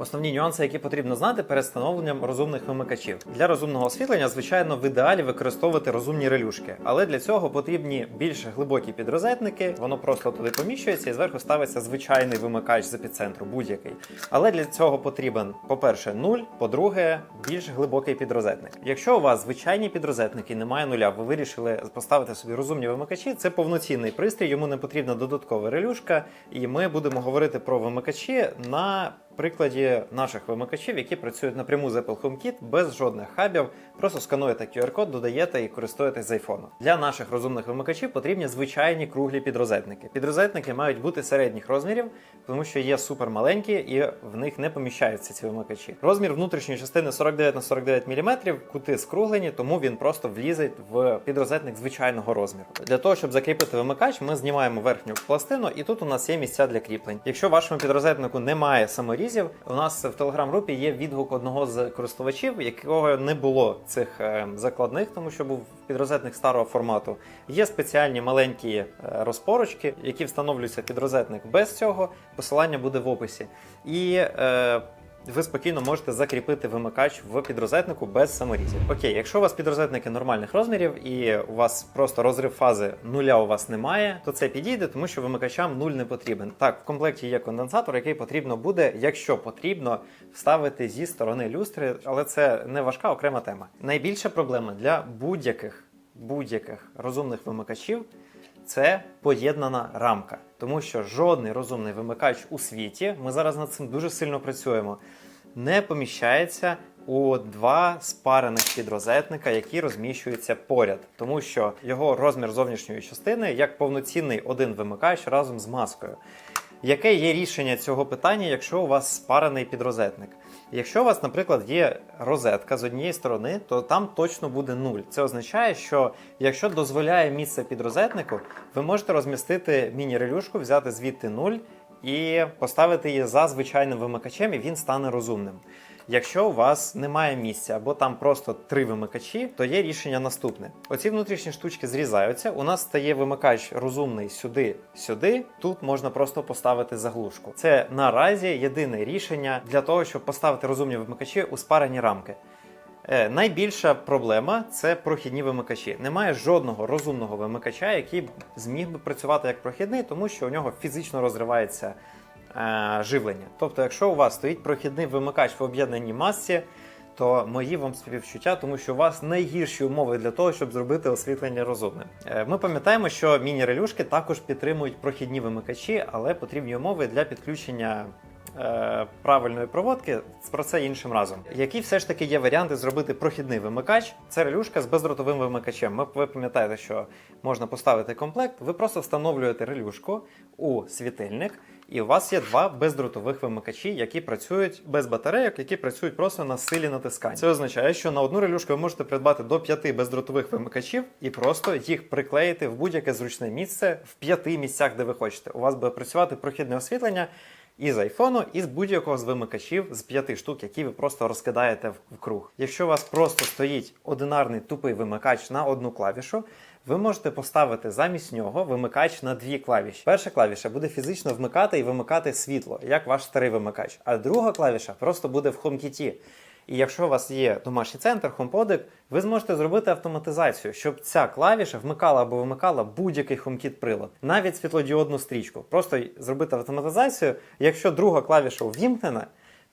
Основні нюанси, які потрібно знати перед встановленням розумних вимикачів. Для розумного освітлення, звичайно, в ідеалі використовувати розумні релюшки, але для цього потрібні більш глибокі підрозетники. Воно просто туди поміщується і зверху ставиться звичайний вимикач з епіцентру, будь-який. Але для цього потрібен, по-перше, нуль, по-друге, більш глибокий підрозетник. Якщо у вас звичайні підрозетники, немає нуля, ви вирішили поставити собі розумні вимикачі. Це повноцінний пристрій, йому не потрібна додаткова релюшка, і ми будемо говорити про вимикачі на прикладі наших вимикачів, які працюють напряму з Apple HomeKit без жодних хабів. Просто скануєте QR-код, додаєте і користуєтесь з iPhone. Для наших розумних вимикачів потрібні звичайні круглі підрозетники. Підрозетники мають бути середніх розмірів, тому що є супер маленькі і в них не поміщаються ці вимикачі. Розмір внутрішньої частини 49 на 49 мм, кути скруглені, тому він просто влізе в підрозетник звичайного розміру. Для того, щоб закріпити вимикач, ми знімаємо верхню пластину, і тут у нас є місця для кріплень. Якщо вашому підрозетнику немає саморізів, у нас в телеграм-групі є відгук одного з користувачів, якого не було цих е, закладних, тому що був підрозетник старого формату. Є спеціальні маленькі е, розпорочки, які встановлюються під розетник без цього. Посилання буде в описі. І е, ви спокійно можете закріпити вимикач в підрозетнику без саморізів. Окей, якщо у вас підрозетники нормальних розмірів і у вас просто розрив фази нуля у вас немає, то це підійде, тому що вимикачам нуль не потрібен. Так, в комплекті є конденсатор, який потрібно буде, якщо потрібно, вставити зі сторони люстри, але це не важка окрема тема. Найбільша проблема для будь-яких будь-яких розумних вимикачів це поєднана рамка, тому що жодний розумний вимикач у світі, ми зараз над цим дуже сильно працюємо, не поміщається у два спарених підрозетника, які розміщуються поряд, тому що його розмір зовнішньої частини як повноцінний один вимикач разом з маскою. Яке є рішення цього питання, якщо у вас спарений підрозетник? Якщо у вас, наприклад, є розетка з однієї сторони, то там точно буде нуль. Це означає, що якщо дозволяє місце під розетнику, ви можете розмістити міні-релюшку, взяти звідти нуль і поставити її за звичайним вимикачем, і він стане розумним. Якщо у вас немає місця або там просто три вимикачі, то є рішення наступне: оці внутрішні штучки зрізаються. У нас стає вимикач розумний сюди, сюди. Тут можна просто поставити заглушку. Це наразі єдине рішення для того, щоб поставити розумні вимикачі у спарені рамки. Е, найбільша проблема це прохідні вимикачі. Немає жодного розумного вимикача, який зміг би працювати як прохідний, тому що у нього фізично розривається живлення. Тобто, якщо у вас стоїть прохідний вимикач в об'єднаній масці, то мої вам співчуття, тому що у вас найгірші умови для того, щоб зробити освітлення розумним. Е, Ми пам'ятаємо, що міні-релюшки також підтримують прохідні вимикачі, але потрібні умови для підключення. е, Правильної проводки про це іншим разом. Які все ж таки є варіанти зробити прохідний вимикач? Це релюшка з бездротовим вимикачем. Ми ви пам'ятаєте, що можна поставити комплект. Ви просто встановлюєте релюшку у світильник, і у вас є два бездротових вимикачі, які працюють без батарейок, які працюють просто на силі натискання. Це означає, що на одну релюшку ви можете придбати до п'яти бездротових вимикачів і просто їх приклеїти в будь-яке зручне місце в п'яти місцях, де ви хочете. У вас буде працювати прохідне освітлення. І з айфону, і з будь-якого з вимикачів з п'яти штук, які ви просто розкидаєте в круг. Якщо у вас просто стоїть одинарний тупий вимикач на одну клавішу, ви можете поставити замість нього вимикач на дві клавіші. Перша клавіша буде фізично вмикати і вимикати світло, як ваш старий вимикач. А друга клавіша просто буде в HomeKit. І якщо у вас є домашній центр, HomePod, ви зможете зробити автоматизацію, щоб ця клавіша вмикала або вимикала будь-який HomeKit прилад, навіть світлодіодну стрічку. Просто зробити автоматизацію. Якщо друга клавіша увімкнена,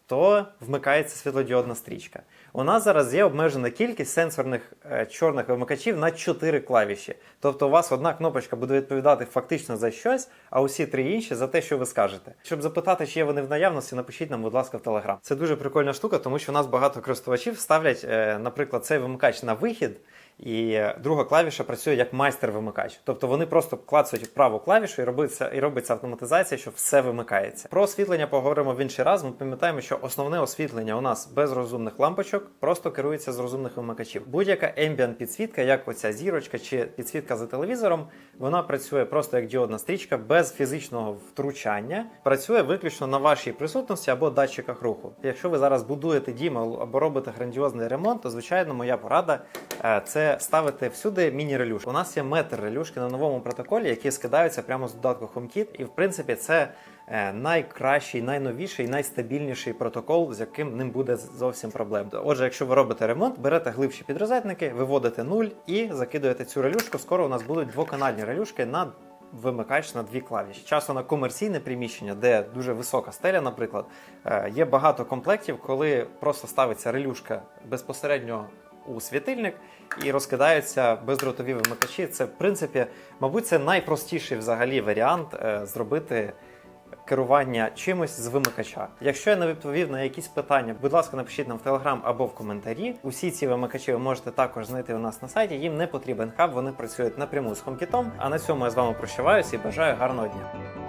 то вмикається світлодіодна стрічка. У нас зараз є обмежена кількість сенсорних е, чорних вимикачів на 4 клавіші. Тобто у вас одна кнопочка буде відповідати фактично за щось, а усі три інші за те, що ви скажете. Щоб запитати, чи є вони в наявності, напишіть нам, будь ласка, в Телеграм. Це дуже прикольна штука, тому що у нас багато користувачів ставлять, е, наприклад, цей вимикач на вихід. І друга клавіша працює як майстер-вимикач. Тобто вони просто клацають праву клавішу і робиться, і робиться автоматизація, що все вимикається. Про освітлення поговоримо в інший раз. Ми пам'ятаємо, що основне освітлення у нас без розумних лампочок просто керується з розумних вимикачів. Будь-яка ambient підсвітка, як оця зірочка чи підсвітка за телевізором, вона працює просто як діодна стрічка без фізичного втручання. Працює виключно на вашій присутності або датчиках руху. Якщо ви зараз будуєте дім або робите грандіозний ремонт, то звичайно моя порада е, ставити всюди міні-релюшки. У нас є метр релюшки на новому протоколі, які скидаються прямо з додатку HomeKit, і в принципі це е, найкращий, найновіший, найстабільніший протокол, з яким ним буде зовсім проблем. Отже, якщо ви робите ремонт, берете глибші підрозетники, виводите нуль і закидуєте цю релюшку. Скоро у нас будуть двоканальні релюшки на вимикач на дві клавіші. Часто на комерційне приміщення, де дуже висока стеля, наприклад, е, є багато комплектів, коли просто ставиться релюшка безпосередньо у світильник і розкидаються бездротові вимикачі. Це, в принципі, мабуть, це найпростіший взагалі варіант е, зробити. Керування чимось з вимикача. Якщо я не відповів на якісь питання, будь ласка, напишіть нам в телеграм або в коментарі. Усі ці вимикачі ви можете також знайти у нас на сайті. Їм не потрібен хаб, вони працюють напряму з HomeKit. А на цьому я з вами прощаюся і бажаю гарного дня.